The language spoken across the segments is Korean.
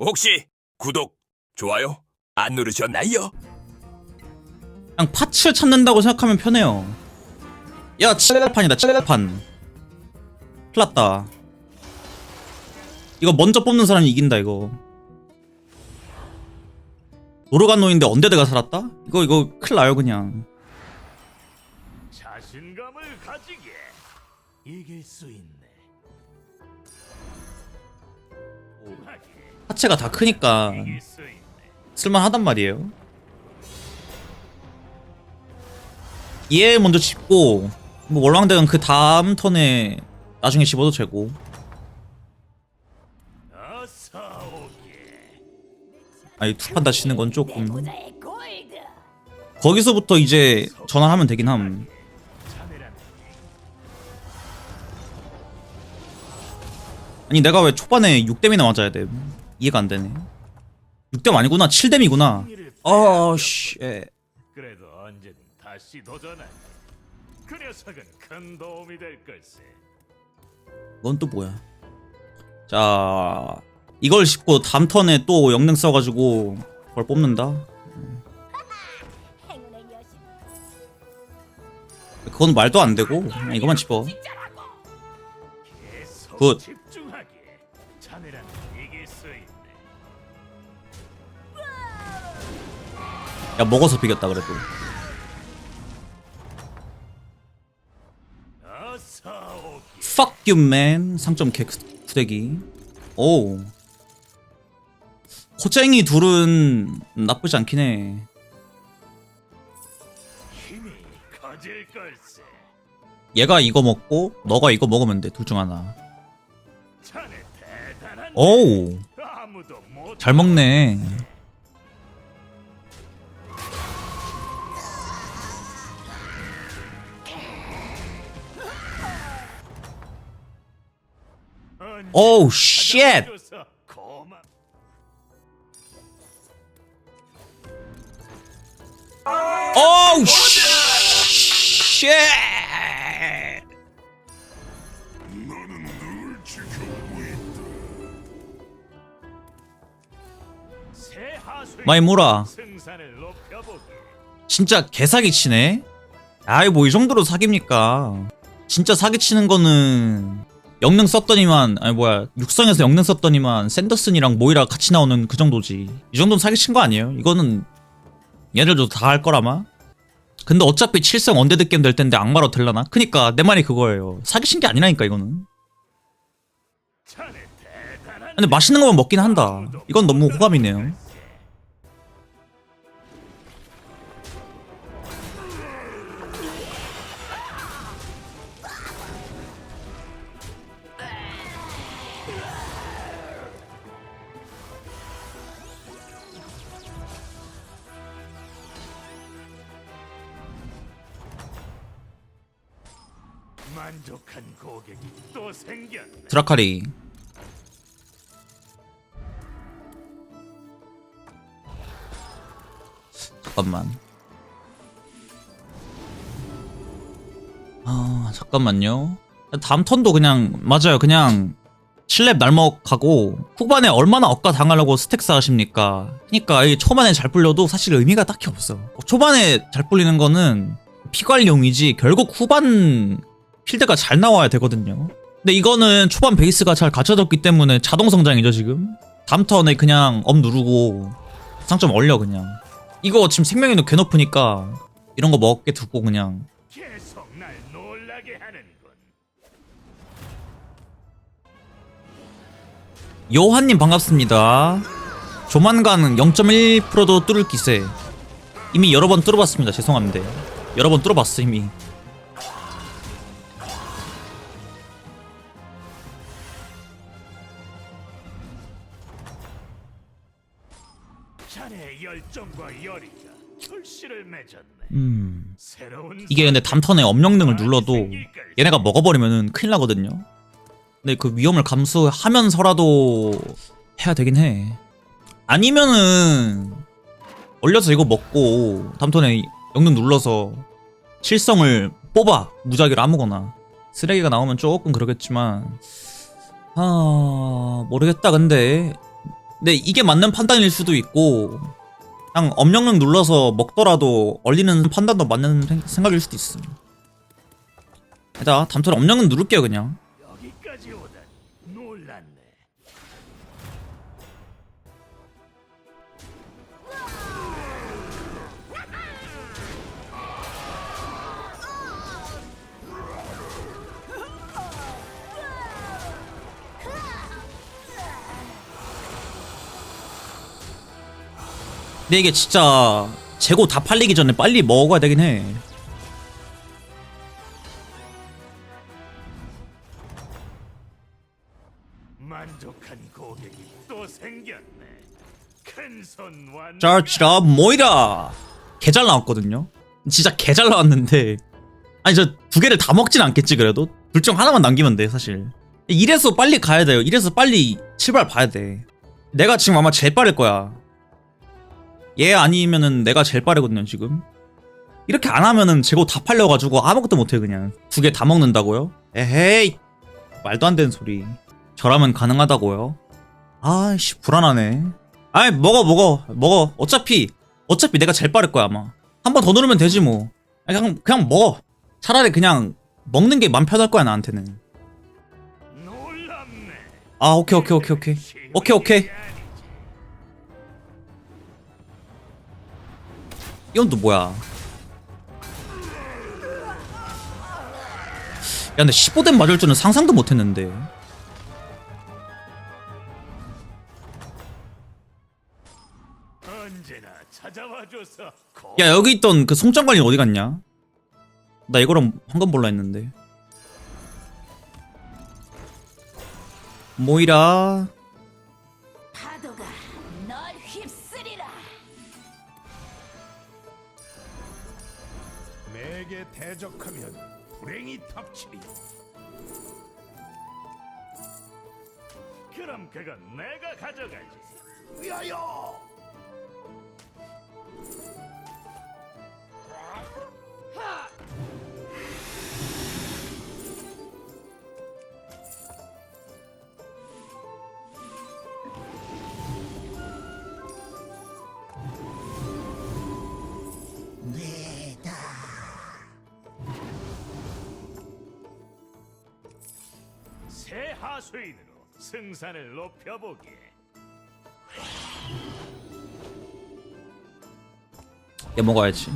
혹시 구독, 좋아요 안 누르셨나요? 그냥 파츠 찾는다고 생각하면 편해요. 야, 칠판이다, 칠판. 플났다. 이거 먼저 뽑는 사람이 이긴다, 이거. 노르간노인데 언데드가 살았다? 이거, 이거 큰일 나요, 그냥. 자신감을 가지게 이길 수 있네. 파츠가 다 크니까. 쓸만하단 말이에요. 얘 먼저 짚고, 뭐, 월왕대는 그 다음 턴에 나중에 집어도 되고. 아니, 투판 다 치는 건 조금. 거기서부터 이제 전환하면 되긴 함. 아니 내가 왜 초반에 6댐이나 맞아야 돼? 이해가 안 되네. 6댐 아니구나. 7댐이구나. 승리를 어, 씨. 그래도 언제든 다시 도전하게. 그 녀석은 큰 도움이 될 걸세. 넌 또 뭐야? 자, 이걸 씹고 다음 턴에 또 영능 써가지고 그걸 뽑는다. 여신 그건 말도 안 되고 그냥 이거만 짚어. 계속 굿. 야 먹어서 비겼다 그래도. Fuck you man. 상점 개 구대기. 오. 코쟁이 둘은 나쁘지 않긴 해. 얘가 이거 먹고 너가 이거 먹으면 돼. 둘 중 하나. 자네 대단한. 오우. 아무도 못. 잘 먹네. 오우 쉣. 오우 쉣. 많이 몰아. 진짜 개사기 치네. 아이 뭐 이 정도로 사기입니까? 진짜 사기 치는 거는 영능 썼더니만 아니 뭐야 육성에서 영능 썼더니만 샌더슨이랑 모이라 같이 나오는 그 정도지. 이 정도는 사기 친 거 아니에요? 이거는 얘들도 다 할 거라마. 근데 어차피 칠성 언데드 게임 될 텐데 악마로 될라나? 그니까 내 말이 그거예요. 사기 친 게 아니라니까 이거는. 근데 맛있는 거만 먹긴 한다. 이건 너무 호감이네요. 드라카리. 잠깐만. 아, 잠깐만요. 다음 턴도 그냥, 맞아요. 그냥, 7렙 날먹하고, 후반에 얼마나 억까 당하려고 스택 쌓으십니까? 그니까, 이 초반에 잘 불려도 사실 의미가 딱히 없어. 초반에 잘 불리는 거는 피관용이지, 결국 후반 필드가 잘 나와야 되거든요. 근데 이거는 초반 베이스가 잘 갖춰졌기 때문에 자동 성장이죠 지금. 다음 턴에 그냥 업 누르고 상점 올려 그냥. 이거 지금 생명력도 개 높으니까 이런 거 먹게 두고 그냥 계속 날 놀라게 하는군. 요한님 반갑습니다. 조만간 0.1%도 뚫을 기세. 이미 여러 번 뚫어봤습니다. 죄송합니다. 여러 번 뚫어봤어 이미. 열정과 열의가 결실을 맺었네. 음. 새로운 이게 근데 다음 턴에 업령능을 눌러도 얘네가 먹어버리면은 큰일 나거든요. 근데 그 위험을 감수하면서라도 해야 되긴 해. 아니면은 올려서 이거 먹고 다음 턴에 영능 눌러서 실성을 뽑아 무작위로 아무거나 쓰레기가 나오면 조금 그러겠지만 아 모르겠다 근데 근데 이게 맞는 판단일 수도 있고 그냥 엄령령 눌러서 먹더라도 얼리는 판단도 맞는 생- 생각일 수도 있음 일단 다음부터 엄령령 누를게요 그냥 근데 이게 진짜 재고 다 팔리기 전에 빨리 먹어야 되긴 해. 만족한 고객이 또 생겼네. 큰손 완. 짜르치라 모이라 개 잘 나왔거든요. 진짜 개 잘 나왔는데. 아니 저 두 개를 다 먹진 않겠지 그래도? 둘 중 하나만 남기면 돼 사실. 이래서 빨리 가야 돼요. 이래서 빨리 출발 봐야 돼. 내가 지금 아마 제일 빠를 거야 얘 아니면은 내가 제일 빠르거든요 지금. 이렇게 안 하면은 재고 다 팔려가지고 아무것도 못해 그냥. 두 개 다 먹는다고요? 에헤이! 말도 안 되는 소리. 저라면 가능하다고요? 아이씨 불안하네. 아이 먹어 먹어 먹어. 어차피 어차피 내가 제일 빠를 거야 아마. 한 번 더 누르면 되지 뭐. 그냥 그냥 먹어. 차라리 그냥 먹는 게 맘 편할 거야 나한테는. 아 오케이 오케이 오케이 오케이. 오케이 오케이 이건 또 뭐야? 야 근데 15대 맞을 줄은 상상도 못했는데. 야 여기 있던 그 송장관리 어디 갔냐? 나 이거랑 황금 볼라 했는데. 모이라 내게 대적하면 불행이 닥치리. 그럼 그건 내가 가져가지. 위하여. 새 하수인으로 승산을 높여보게. 얘 먹어야지?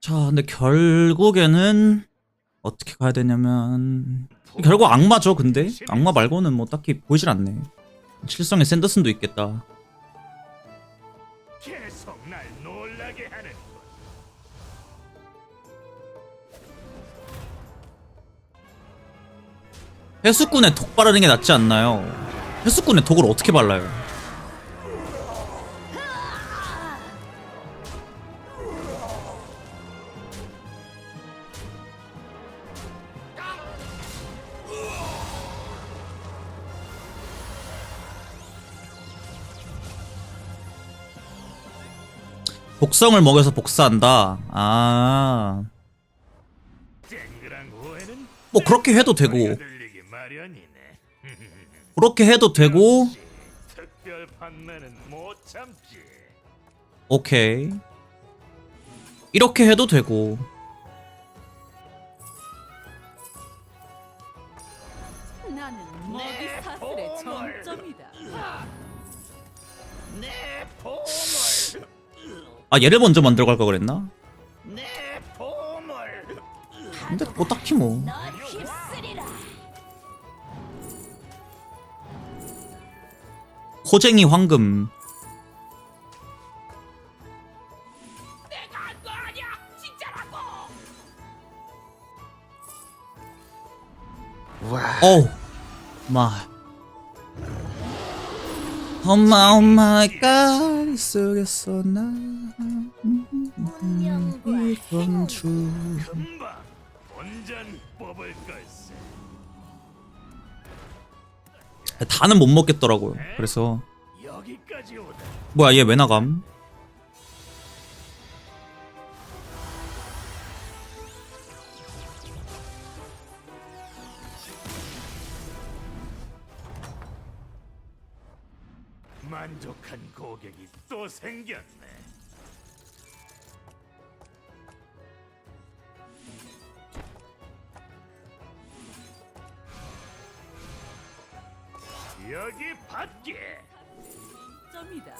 자 근데 결국에는 어떻게 가야 되냐면 결국 악마죠 근데? 악마 말고는 뭐 딱히 보이질 않네. 실성의 샌더슨도 있겠다 해수꾼에 독 바르는 게 낫지 않나요? 해수꾼에 독을 어떻게 발라요? 독성을 먹여서 복사한다. 아, 뭐 그렇게 해도 되고, 그렇게 해도 되고, 특별 판매는 못 참지. 오케이. 이렇게 해도 되고. 나는 먹이 사슬의 정점이다. 내 보물, 아, 얘를 먼저 만들어 갈걸 그랬나? 내 보물. 근데 뭐 딱히 뭐. 널 호쟁이 황금. 내가 한거 아니야, 진짜라고. 어우, 마. 엄마, 엄마, 까리 속에서 나. 이건 주. 금방 본전 뽑을 걸 다는 못 먹겠더라고요. 그래서. 뭐야, 얘 왜 나감? 만큰 고객이 또 생겼네. 여기 밖에 점이다.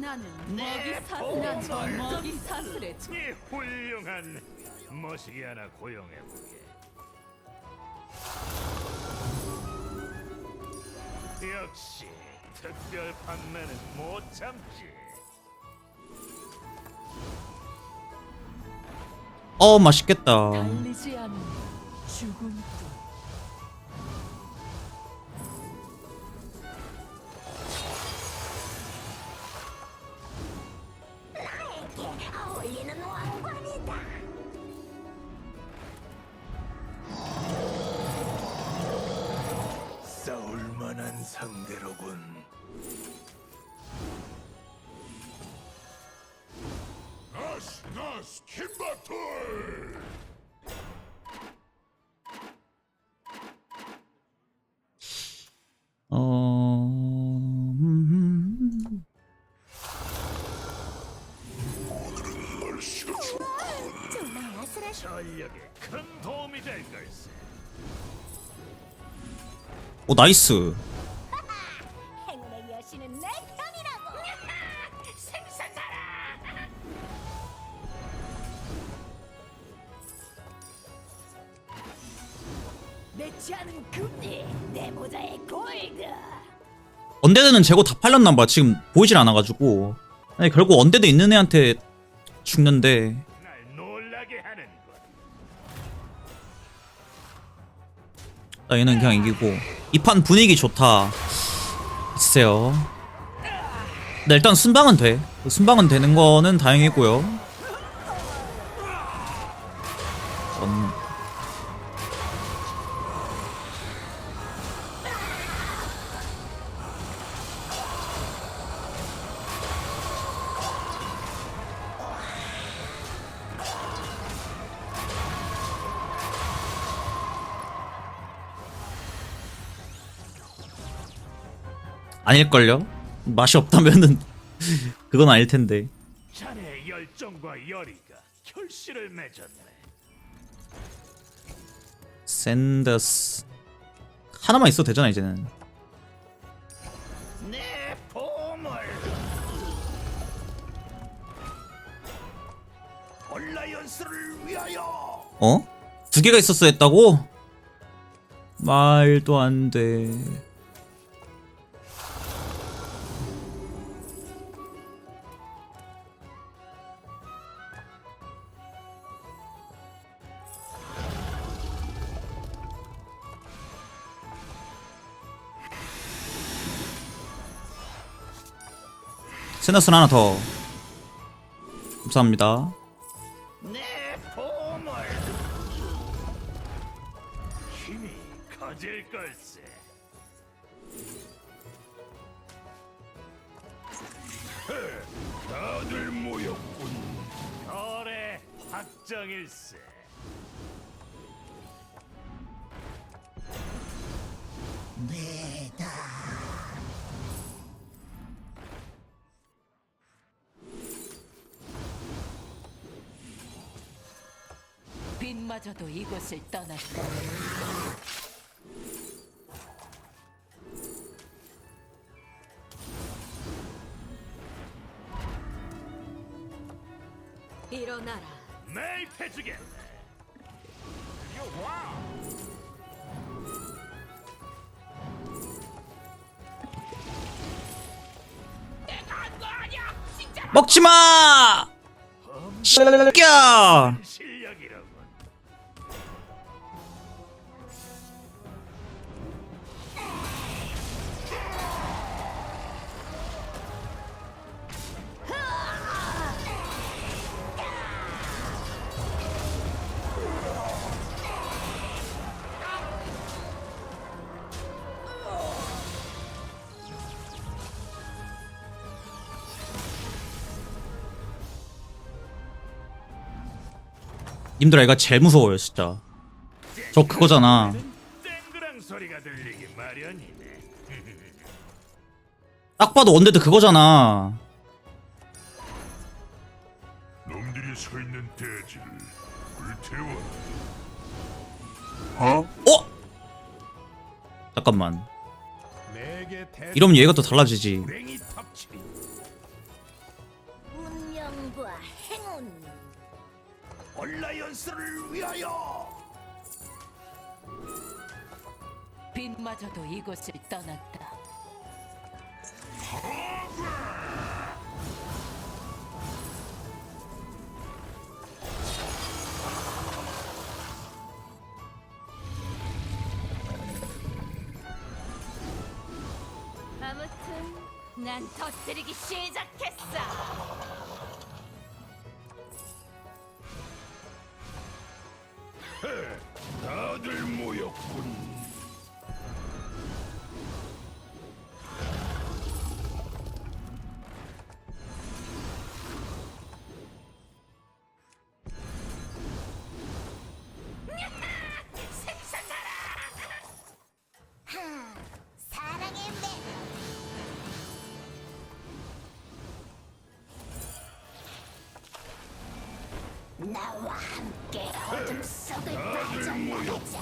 나는 먹이 사슬, 난 먹이 사슬의 종. 이 훌륭한 머시기 하나 고용해 보게. 역시 특별 판매는 못 참지. 어 맛있겠다 나스 킴바툴. 어... 음... 정말 아슬아슬. 전력에 큰 도움이 될 걸세. 오 나이스 언데드는 재고 다 팔렸나 봐. 지금 보이질 않아가지고. 아니 결국 언데드 있는 애한테 죽는데. 나 얘는 그냥 이기고. 이 판 분위기 좋다. 글쎄요. 근데 일단 순방은 돼. 순방은 되는 거는 다행이고요 아닐걸요? 맛이 없다면은 그건 아닐 텐데 자네의 열정과 열의가 결실을 맺었네. 샌더스 하나만 있어도 되잖아 이제는 내 보물. 얼라이언스를 위하여. 어? 두 개가 있었어 했다고? 말도 안 돼 세나스는 하나 더. 감사합니다 빛마저도 이곳을 떠났다. 일어나라. 매입해주겠네. 먹지마! 새끼야! 님들아 이거 제일 무서워요 진짜 저 그거잖아 땡그랑 소리가 들리기 마련이네. 딱 봐도 원데드 그거잖아. 놈들이 서 있는 대지를 불태워. 어? 잠깐만. 이러면 얘가 또 달라지지. 맹이 탑치 얼라이언스를 위하여. 빛마저도 이곳을 떠났다. 아무튼 난 터뜨리기 시작했어. 나와 함께 어둠 속을 빠져나가자.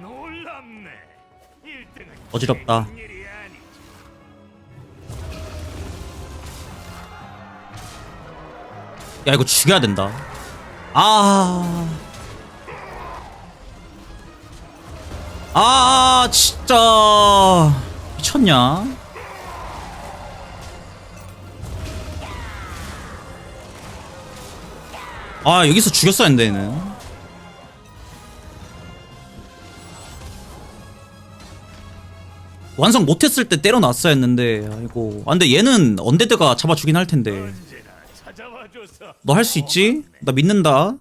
놀랍네. 1등은 어지럽다. 일이 아니지. 야 이거 죽여야 된다. 아. 아 진짜 미쳤냐? 아 여기서 죽였어야 했는데 얘는. 완성 못했을 때 때려놨어야 했는데 아이고 아 근데 얘는 언데드가 잡아 주긴 할 텐데 너 할 수 있지? 나 믿는다.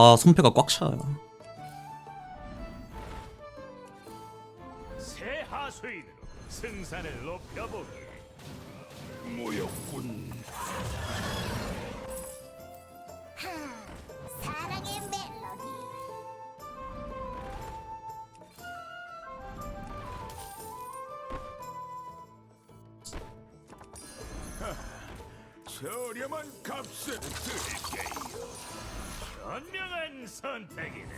아 손패가 꽉 차요. 새 하수인으로 승산을 높여보게. 모였군. 현명한 선택이네.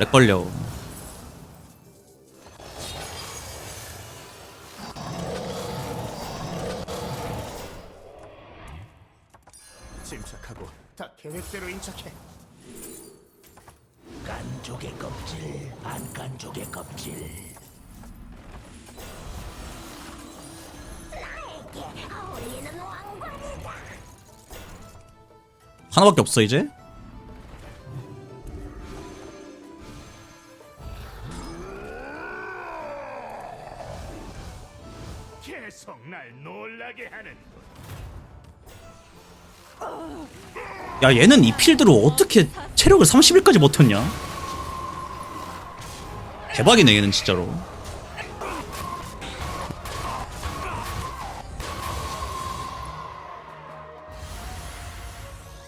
렉 걸려. 침착하고 다 계획대로 인척해. 하나밖에 없어 이제. 계속 날 놀라게 하는 야 얘는 이 필드로 어떻게 체력을 30일까지 버텼냐? 대박이네 얘는 진짜로.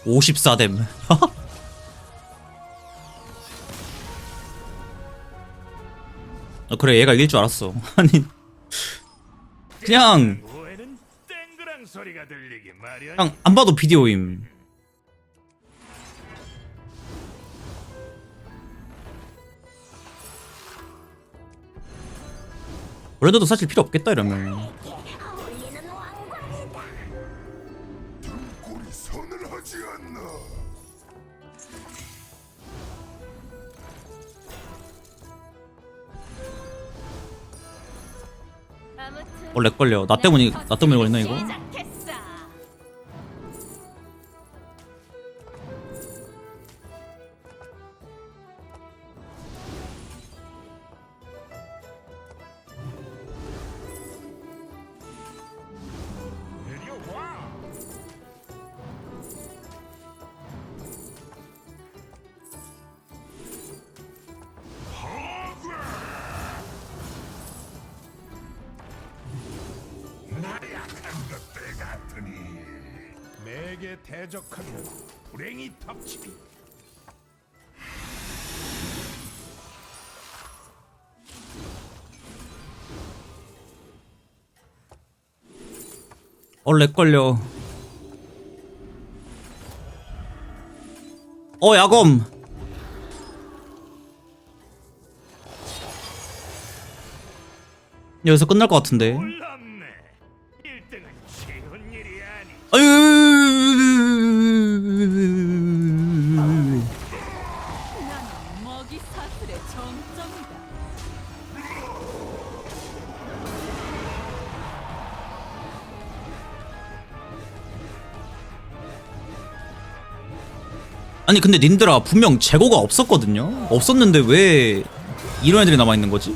(54댐) 어, 그래 얘가 이길 줄 알았어 아니 그냥. 그냥 안 봐도 비디오임. 브랜드도 사실 필요 없겠다 이러면. 렉 걸려. 나 때문이 나 때문에 걸렸나 이거? 내게 대적하면 불행이 덮치리. 얼렉 걸려. 어 야검. 여기서 끝날 것 같은데. 아니. 아유. 나는 먹이 사슬의 정점이다. 아니 근데 닌들아 분명 재고가 없었거든요. 없었는데 왜 이런 애들이 남아 있는 거지?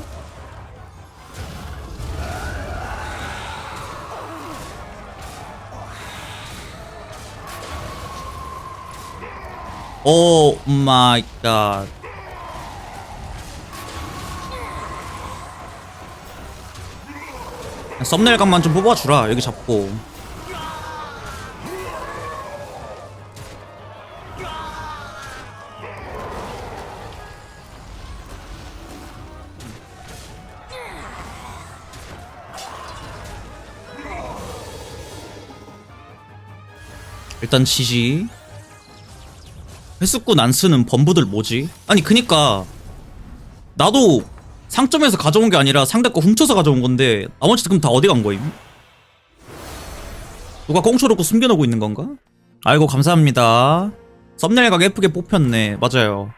오 마이 갓. 썸네일 각만 좀 뽑아주라 여기 잡고 일단 지지 횟수꾼 안 쓰는 범부들 뭐지? 아니 그니까 나도 상점에서 가져온 게 아니라 상대 거 훔쳐서 가져온 건데 나머지 그럼 다 어디 간 거임? 누가 꽁초롭고 숨겨놓고 있는 건가? 아이고 감사합니다 썸네일 각 예쁘게 뽑혔네 맞아요